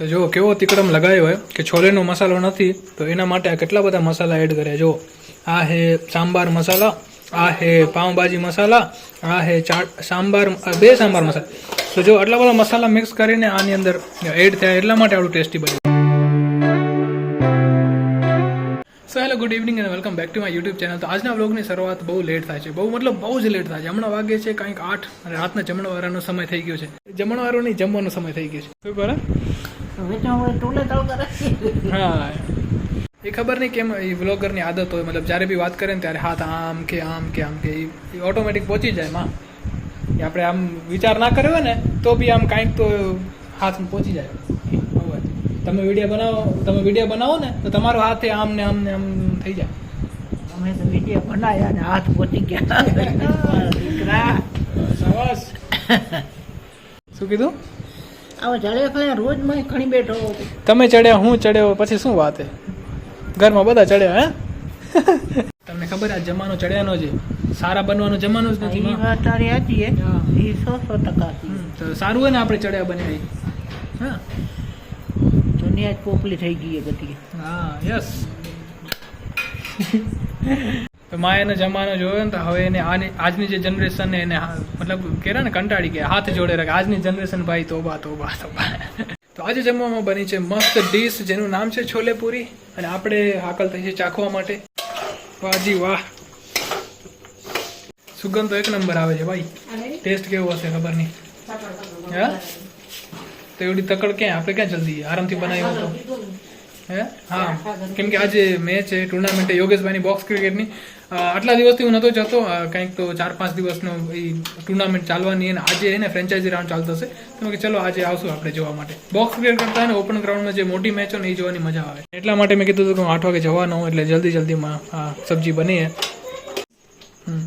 તો જો કેવો તિકડમ લગાવ્યો હોય કે છોલેનો મસાલો નથી, તો એના માટે આ કેટલા બધા મસાલા એડ કર્યા? જો, આ હે સાંબાર મસાલા, આ હે પાઉંભાજી મસાલા, આ હે ચાટ સાંબાર બે સાંબાર મસાલા. તો જો આટલા બધા મસાલા મિક્સ કરીને આની અંદર એડ થયા, એટલા માટે આવું ટેસ્ટી બન્યું. સો હેલો ગુડ ઇવનિંગ અને welcome back to my YouTube channel તો આજના વ્લોગની શરૂઆત બહુ લેટ થાય છે. બહુ, મતલબ બહુ જ લેટ થાય છે. હમણાં વાગે છે, કંઈક આઠ અને રાતના જમણવારાનો સમય થઈ ગયો છે. જમણવારોની જમવાનો સમય થઈ ગયો છે. શું હોય ટોલે તળ કરે. હા. એ ખબર નહીં કેમ એ વ્લોગરની આદત હોય. મતલબ જ્યારે બી વાત કરે ને ત્યારે હાથ આમ કે આમ કે આમ કે એ ઓટોમેટિક પહોંચી જાય માં. એ આપણે આમ વિચાર ના કર્યો હોય ને તો બી આમ કાંઈક તો હાથ પહોંચી જાય. તમે વીડિયો બનાવો તમે વીડિયો બનાવો ને તો તમારો હાથે આમ ને આમ ને આમ થઈ જાય. અમે તો વીડિયો બનાવ્યા ને હાથ પહોંચી ગયા. દીકરા. શાબાશ. શું કીધું? આવો ખળે રોજમાં ખણી બેઠો તમે ચડ્યા હું ચડ્યો પછી શું વાત હે? ઘરમાં બધા ચડ્યા હે? તમને ખબર આ જમાનો ચડ્યાનો છે? સારા બનવાનો જમાનો જ નથી એ વાત તારી હતી એ એ સો સો ટકા તો સારું હોય ને આપણે ચડ્યા બન્યા હા. દુનિયા જ પોપલી થઈ ગઈ બધી હા યસ. માયાનો જમાનો જોયો ને તો હવે એને આજની જે જનરેશન એને મતલબ કે ને કંટાળી ગયા હાથ જોડે રાખે. આજની જનરેશન ભાઈ તોબા તોબા તોબા. તો આજે જમવામાં બની છે મસ્ત ડીશ જેનું નામ છે છોલે પૂરી અને આપણે હાકલ થઈ છે ચાખવા માટે. વાજી વાહ. સુગંધ તો એક નંબર આવે છે ભાઈ. ટેસ્ટ કેવો હશે ખબર નહીં. હા? તો એવડી તકડ ક્યાં? આપણે ક્યાં જલ્દી આરામથી બનાવ્યો હતો હે? હા. કેમ કે આજે મેચ છે ટુર્નામેન્ટ યોગેશભાઈની બોક્સ ક્રિકેટની આટલા દિવસથી હું નહોતો જતો. કંઈક તો ચાર પાંચ દિવસનો એ ટુર્નામેન્ટ ચાલવાની અને આજે એને ફ્રેન્ચાઇઝી રાઉન્ડ ચાલતો હશે તો મેં ચલો આજે આવશું આપણે જોવા માટે. બોક્સ ક્રિકેટ કરતા ને ઓપન ગ્રાઉન્ડમાં જે મોટી મેચ હોય ને એ જોવાની મજા આવે. એટલા માટે મેં કીધું હતું કે હું આઠ વાગે જવાનો હું એટલે જલ્દી જલ્દીમાં સબ્જી બની. હમ.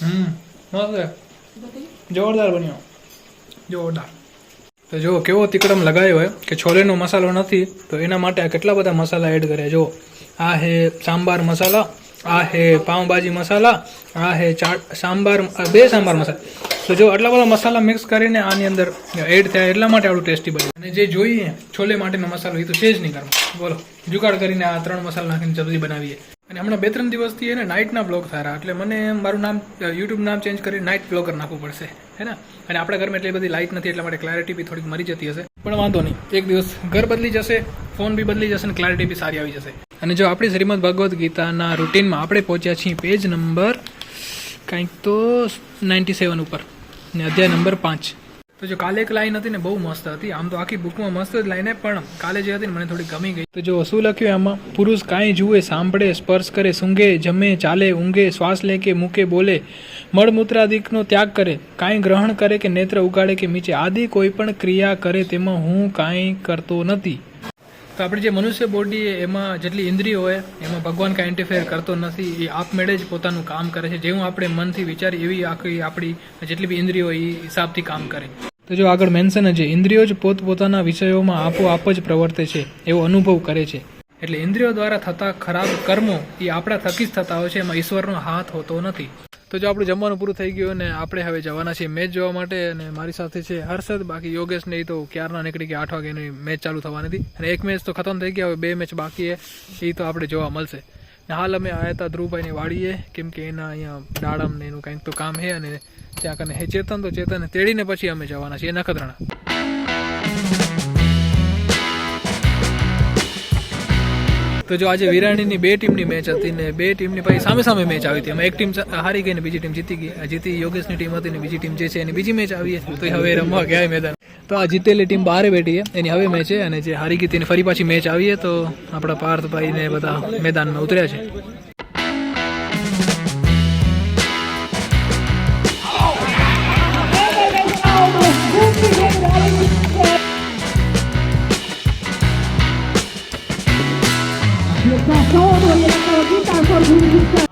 હમ. મસ્ત. જોરદાર બન્યો. જોરદાર. તો જો કેવો તિકડમ લગાવ્યો હોય કે છોલેનો મસાલો નથી, તો એના માટે આ કેટલા બધા મસાલા એડ કર્યા? જો આ હે સાંબાર મસાલા, આ હે પાઉંભાજી મસાલા, આ હે ચાટ સાંબાર બે સાંબાર મસાલા. તો જો આટલા બધા મસાલા મિક્સ કરીને આની અંદર એડ થયા, એટલા માટે આવું ટેસ્ટી બન્યું. અને જે જોઈએ, છોલે માટેનો મસાલો એ તો છે જ નહીં ઘરમાં. બોલો, જુગાડ કરીને આ ત્રણ મસાલા નાખીને સબ્જી બનાવીએ. અને હમણાં બે ત્રણ દિવસથી એને નાઇટના બ્લોગ થયા એટલે મને મારું નામ યુટ્યુબ નામ ચેન્જ કરી નાઇટ બ્લોગર નાખવું પડશે. હે ને? અને આપણા ઘરમાં એટલી બધી લાઇટ નથી, એટલા માટે ક્લેરિટી બી થોડીક મરી જતી હશે. પણ વાંધો નહીં. એક દિવસ ઘર બદલી જશે ફોન બી બદલી જશે અને ક્લેરિટી બી સારી આવી જશે. અને જો આપણી શ્રીમદ ભગવદ્ ગીતાના રૂટીનમાં આપણે પહોંચ્યા છીએ પેજ નંબર કંઈક તો નાઇન્ટી સેવન ઉપર. ને અધ્યાય નંબર પાંચ. તો જો કાલે એક લાઈન હતી ને બહુ મસ્ત હતી. આમ તો આખી બુકમાં મસ્ત જ લાઈન પણ કાલે જે હતી ને મને થોડી ગમી ગઈ. તો જો શું લખ્યું એમાં? પુરુષ કાંઈ જુએ, સાંભળે, સ્પર્શ કરે, સૂંઘે, જમે, ચાલે, ઊંઘે, શ્વાસ લે કે મૂકે, બોલે, મળમૂત્રાદિકનો ત્યાગ કરે, કાંઈ ગ્રહણ કરે કે નેત્ર ઉગાડે કે મીચે આદિ કોઈ પણ ક્રિયા કરે તેમાં હું કાંઈ કરતો નથી. તો આપણી જે મનુષ્ય બોડી એમાં જેટલી ઇન્દ્રિયો હોય, એમાં ભગવાન કાંઈ ઇન્ટરફેર કરતો નથી, એ આપમેળે જ પોતાનું કામ કરે છે. જેવું આપણે મનથી વિચારી એવી આખી આપણી જેટલી બી ઇન્દ્રિયો હોય, એ હિસાબથી કામ કરે. તો જો આગળ મેન્શન છે ઇન્દ્રિયો જ પોતપોતાના વિષયોમાં આપોઆપ જ પ્રવર્તે છે, એવો અનુભવ કરે છે. એટલે ઇન્દ્રિયો દ્વારા થતા ખરાબ કર્મો એ આપણા થકી જ થતા હોય છે, એમાં ઈશ્વરનો હાથ હોતો નથી. તો જો આપણું જમવાનું પૂરું થઈ ગયું અને આપણે હવે જવાના છીએ મેચ જોવા માટે અને મારી સાથે છે હર્ષદ, બાકી યોગેશ નહીં તો ક્યારના નીકળી ગયા, આઠ વાગ્યાની મેચ ચાલુ થવાની હતી. અને એક મેચ તો ખતમ થઈ ગયા, હવે બે મેચ બાકી એ તો આપણે જોવા મળશે. ને હાલ અમે આવ્યા હતા ધ્રુવભાઈની વાડીએ, કેમ કે એના અહીંયા દાડમ ને એનું કંઈક તો કામ છે અને ત્યાં કને હે ચેતન તો ચેતન તેડીને પછી અમે જવાના છીએ, નખત્રાણા. તો જો આજે વિરાણીની બે ટીમની મેચ હતી ને બે ટીમની પછી સામે સામે મેચ આવી હતી. એમાં એક ટીમ હારી ગઈ ને બીજી ટીમ જીતી ગઈ. જીતી યોગેશની ટીમ હતી ને બીજી ટીમ જે છે એની બીજી મેચ આવી તો હવે રમવા ગયા મેદાન. તો આ જીતેલી ટીમ બહાર બેઠી છે. એની હવે મેચ છે અને જે હારી ગઈ તેની ફરી પાછી મેચ આવી તો આપણા પાર્થભાઈ ને બધા મેદાનમાં ઉતર્યા છે.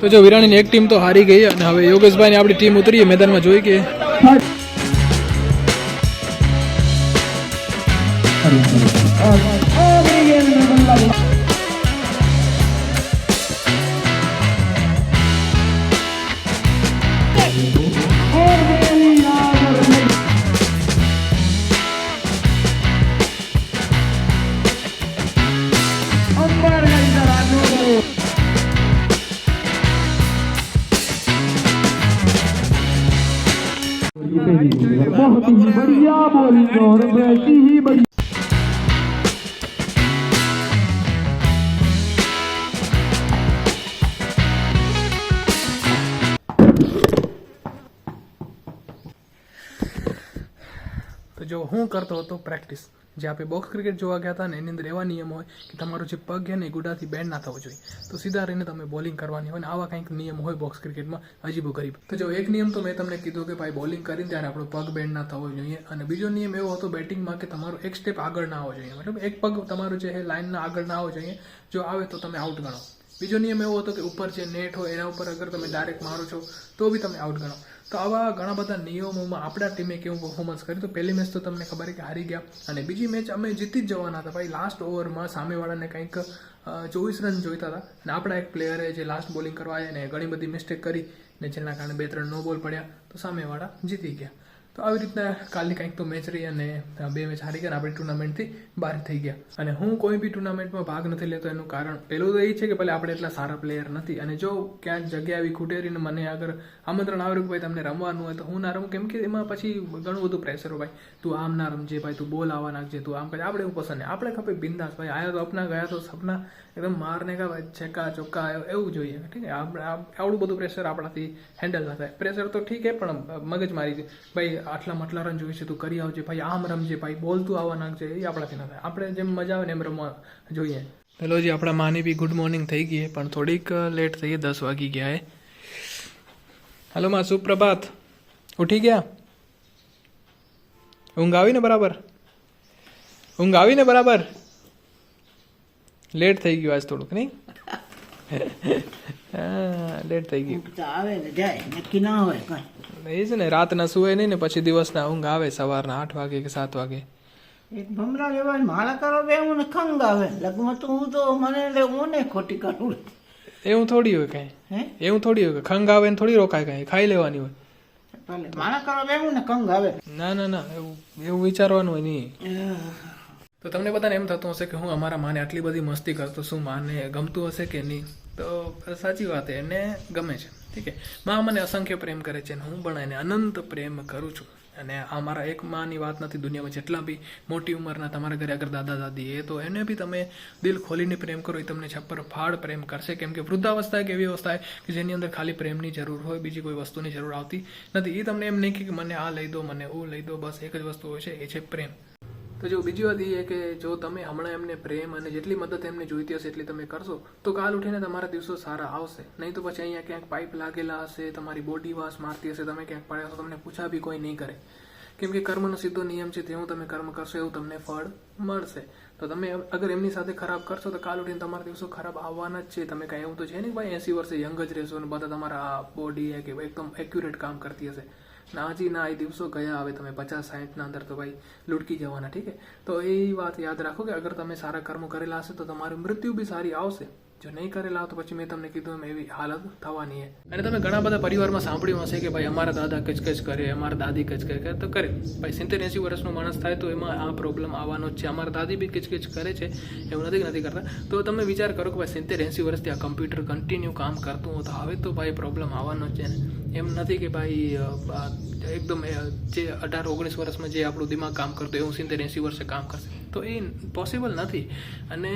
તો જો વિરાણીની એક ટીમ તો હારી ગઈ અને હવે યોગેશભાઈની આપણી ટીમ ઉતરીએ મેદાનમાં જોઈ કે તો बहुत ही बढ़िया बोली और वैसी ही बढ़िया જો હું કરતો હતો પ્રેક્ટિસ, જે આપણે બોક્સ ક્રિકેટ જોવા ગયા હતા ને એની અંદર એવા નિયમ હોય કે તમારો જે પગ છે ને ગુડાથી બેન્ડ ના થવો જોઈએ. તો સીધા રહીને તમે બોલિંગ કરવાની હોય ને આવા કંઈક નિયમ હોય બોક્સ ક્રિકેટમાં અજીબો ગરીબ. તો જો એક નિયમ તો મેં તમને કીધું કે ભાઈ બોલિંગ કરીને ત્યારે આપણો પગ બેન્ડ ના થવો જોઈએ અને બીજો નિયમ એવો હતો બેટિંગમાં કે તમારો એક સ્ટેપ આગળ ના આવવો જોઈએ. મતલબ એક પગ તમારો જે લાઇનના આગળ ના આવવો જોઈએ. જો આવે તો તમે આઉટ ગણો. બીજો નિયમ એવો હતો કે ઉપર જે નેટ હોય એના ઉપર અગર તમે ડાયરેક્ટ મારો છો તો બી તમે આઉટ ગણો. તો આવા ઘણા બધા નિયમોમાં આપણા ટીમે કેવું પરફોર્મન્સ કર્યું. તો પહેલી મેચ તો તમને ખબર કે હારી ગયા અને બીજી મેચ અમે જીતી જ જવાના હતા. ભાઈ લાસ્ટ ઓવરમાં સામેવાળાને કંઈક ચોવીસ રન જોઈતા હતા. અને આપણા એક પ્લેયરે જે લાસ્ટ બોલિંગ કરવા આવ્યા ને ઘણી બધી મિસ્ટેક કરી ને જેના કારણે બે ત્રણ નો બોલ પડ્યા. તો સામેવાળા જીતી ગયા. તો આવી રીતના કાલની કંઈક તો મેચ રહી અને બે મેચ હારી ગયા આપણે ટુર્નામેન્ટથી બહાર થઈ ગયા. અને હું કોઈ બી ટુર્નામેન્ટમાં ભાગ નથી લેતો એનું કારણ પહેલું તો એ છે કે ભલે આપણે એટલા સારા પ્લેયર નથી અને જો ક્યાંક જગ્યા આવી ખૂટેરીને મને આગળ આમંત્રણ આવ્યું કે ભાઈ તમને રમવાનું હોય તો હું ના રમું, કેમ કે એમાં પછી ઘણું બધું પ્રેશર હોય. ભાઈ તું આમ ના રમજે ભાઈ, તું બોલ આવવા નાખજે, તું આમ કરે, આપણે એવું પસંદ નહીં. આપણે ખબર બિંદાસ ભાઈ, આયા તો અપના, ગયા તો સપના, એકદમ મારને કા ભાઈ છેકા ચોક્કા એવું જોઈએ. ઠીક આપણે આવડું બધું પ્રેશર આપણાથી હેન્ડલ ના થાય. પ્રેશર તો ઠીક છે, પણ મગજ મારી ભાઈ આટલા રન જોઈએ છે, તું કરી આવજે ભાઈ, આમ રમજે ભાઈ બોલતું આવવા નાખજે. એ આપણાથી ના થાય. આપણે જેમ મજા આવે ને એમ રમવા જોઈએ. હેલો જી, આપણા માની બી ગુડ મોર્નિંગ થઈ ગઈ પણ થોડીક લેટ થઈ ગઈ દસ વાગી ગયા એ હલો માં, સુપ્રભાત. ઉઠી ગયા? ઊંઘ આવી ને બરાબર? ઊંઘ આવી ને બરાબર? લેટ થઈ ગયું આજ થોડુંક, નહીં? હા લેટ થઈ ગયું. આવે ને જાય નક્કી ના હોય કઈ. એ છે ને રાતના સુવે નહીં ને પછી દિવસના ઊંઘ આવે સવારના આઠ વાગે કે સાત વાગે. એક ભમરા લેવા માળા કરો બે હું ને ખંગ આવે. લગમાં તો હું તો મને હું ને ખોટી કરું. એવું થોડી હોય કાંઈ. હે? એવું થોડી હોય કે ખંગ આવે ને થોડી રોકાય કઈ. ખાઈ લેવાની હોય. મારા કરો એવું ને ખંગ આવે. ના ના ના એવું એવું વિચારવાનું હોય નહીં. તો તમને બધાને એમ થતું હશે કે હું અમારા માને આટલી બધી મસ્તી કરતો શું માને? ગમતું હશે કે નહીં? તો સાચી વાત એને ગમે છે. ઠીક છે? માં મને અસંખ્ય પ્રેમ કરે છે અને હું પણ એને અનંત પ્રેમ કરું છું. અને આ મારા એક માની વાત નથી દુનિયામાં જેટલા બી મોટી ઉંમરના તમારા ઘરે અગર દાદા, દાદી એ, તો એને બી તમે દિલ ખોલીને પ્રેમ કરો, એ તમને છપ્પર ફાળ પ્રેમ કરશે. કેમ કે વૃદ્ધાવસ્થા એક એવી અવસ્થા કે જેની અંદર ખાલી પ્રેમની જરૂર હોય, બીજી કોઈ વસ્તુની જરૂર આવતી નથી. એ તમને એમ નહીં કે મને આ લઈ દો, મને ઓ લઈ દો, બસ એક જ વસ્તુ હોય છે, એ છે પ્રેમ. તો જો બીજી વાત એ કે જો તમે હમણાં એમને પ્રેમ અને જેટલી મદદ એમને જોઈતી હશે એટલી તમે કરશો, તો કાલ ઉઠીને તમારા દિવસો સારા આવશે. નહીં તો પછી અહીંયા ક્યાંક પાઇપ લાગેલા હશે, તમારી બોડી વાસ મારતી હશે, તમે ક્યાંક પડ્યા હશો, તમને પૂછા બી કોઈ નહીં કરે. કેમ કે કર્મનો સીધો નિયમ છે, જેવું તમે કર્મ કરશો એવું તમને ફળ મળશે. તો તમે અગર એમની સાથે ખરાબ કરશો, તો કાલ ઉઠીને તમારા દિવસો ખરાબ આવવાના જ છે. તમે કાંઈ એવું તો છે નહીં ભાઈ એસી વર્ષે યંગ જ રહેશો અને બધા તમારા બોડી કે એકદમ એક્યુરેટ કામ કરતી હશે. ના હજી ના એ દિવસો ગયા, હવે તમે પચાસ સાહીઠના અંદર તો ભાઈ લૂટકી જવાના, ઠીક છે? તો એ વાત યાદ રાખો કે અગર તમે સારા કર્મો કરેલા હશે તો તમારું મૃત્યુ બી સારી આવશે. જો નહીં કરેલા હોય તો પછી મેં તમને કીધું એમ એવી હાલત થવાની છે. અને તમે ઘણા બધા પરિવારમાં સાંભળ્યું હશે કે ભાઈ અમારા દાદા કચકચ કરે, અમારા દાદી કચકચ કરે. તો કરે. ભાઈ સિત્તેર એંસી વર્ષનો માણસ થાય તો એમાં આ પ્રોબ્લેમ આવવાનો જ છે. અમારા દાદી બી કચકચ કરે છે, એવું નથી નથી કરતા. તો તમે વિચાર કરો કે ભાઈ સિત્તેર એંસી વર્ષથી આ કમ્પ્યુટર કન્ટિન્યુ કામ કરતું હોય તો હવે તો ભાઈ પ્રોબ્લેમ આવવાનો જ છે ને. એમ નથી કે ભાઈ એકદમ જે અઢાર ઓગણીસ વર્ષમાં જે આપણું દિમાગ કામ કરતું એવું સિત્તેર એંસી વર્ષે કામ કરશે. તો એ પોસિબલ નથી. અને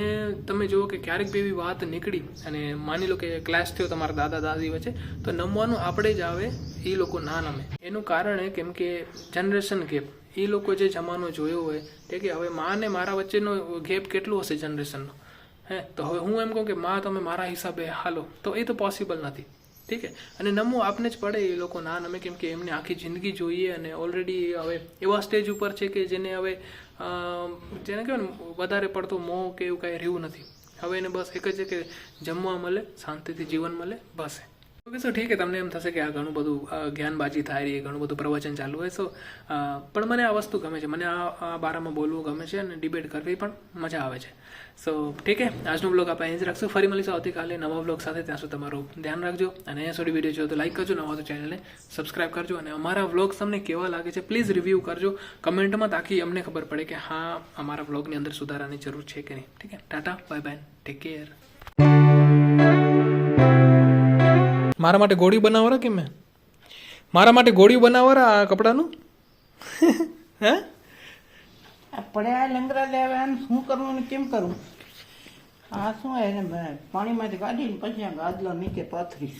તમે જુઓ કે ક્યારેક બી એવી વાત નીકળી અને માની લો કે ક્લાસ થયો તમારા દાદા દાદી વચ્ચે, તો નમવાનું આપણે જ આવે, એ લોકો ના નમે. એનું કારણ એ કેમ કે જનરેશન ગેપ એ લોકો જે જમાનો જોયો હોય, તે કે હવે મા ને મારા વચ્ચેનો ગેપ કેટલું હશે જનરેશનનો હે, તો હવે હું એમ કહું કે મા, તમે મારા હિસાબે હાલો. તો એ તો પોસિબલ નથી. ઠીક છે? અને નમવું આપને જ પડે એ લોકો ના નમે કેમ કે એમને આખી જિંદગી જોઈએ અને ઓલરેડી હવે એવા સ્ટેજ ઉપર છે કે જેને હવે જેને કહેવાય ને વધારે પડતો મોહ કે એવું કાંઈ રહ્યું નથી. હવે એને બસ એક જ છે કે જમવા મળે, શાંતિથી જીવન મળે, બસ ઓકે સો ઠીક છે, તમને એમ થશે કે આ ઘણું બધું જ્ઞાનબાજી થાય રહી, ઘણું બધું પ્રવચન ચાલુ હોય સો પણ મને આ વસ્તુ ગમે છે. મને આ આ બારામાં બોલવું ગમે છે અને ડિબેટ કરવી પણ મજા આવે છે. સો ઠીક છે, આજનો બ્લોગ આપણે અહીં જ રાખશું. ફરી મળીશું આવતીકાલે નવા બ્લોગ સાથે. ત્યાં સુધી તમારું ધ્યાન રાખજો અને અહીંયા સુધી વીડિયો જોયો તો લાઈક કરજો, નવા તો ચેનલને સબસ્ક્રાઇબ કરજો અને અમારા વ્લોગ તમને કેવા લાગે છે પ્લીઝ રિવ્યૂ કરજો. કમેન્ટમાં તાકી અમને ખબર પડે કે હા, અમારા વ્લોગની અંદર સુધારાની જરૂર છે કે નહીં. ઠીક છે, tata bye bye take care મારા માટે ગોળી બનાવો કે મેં? મારા માટે ગોળી બનાવો રા આ કપડાનું? હે? આ પડ્યા લંગરા લેવા આને શું કરવું ને કેમ કરવું? આ શું એને પાણીમાંથી કાઢીને પછી આ ગાદલો નીચે પાથરી.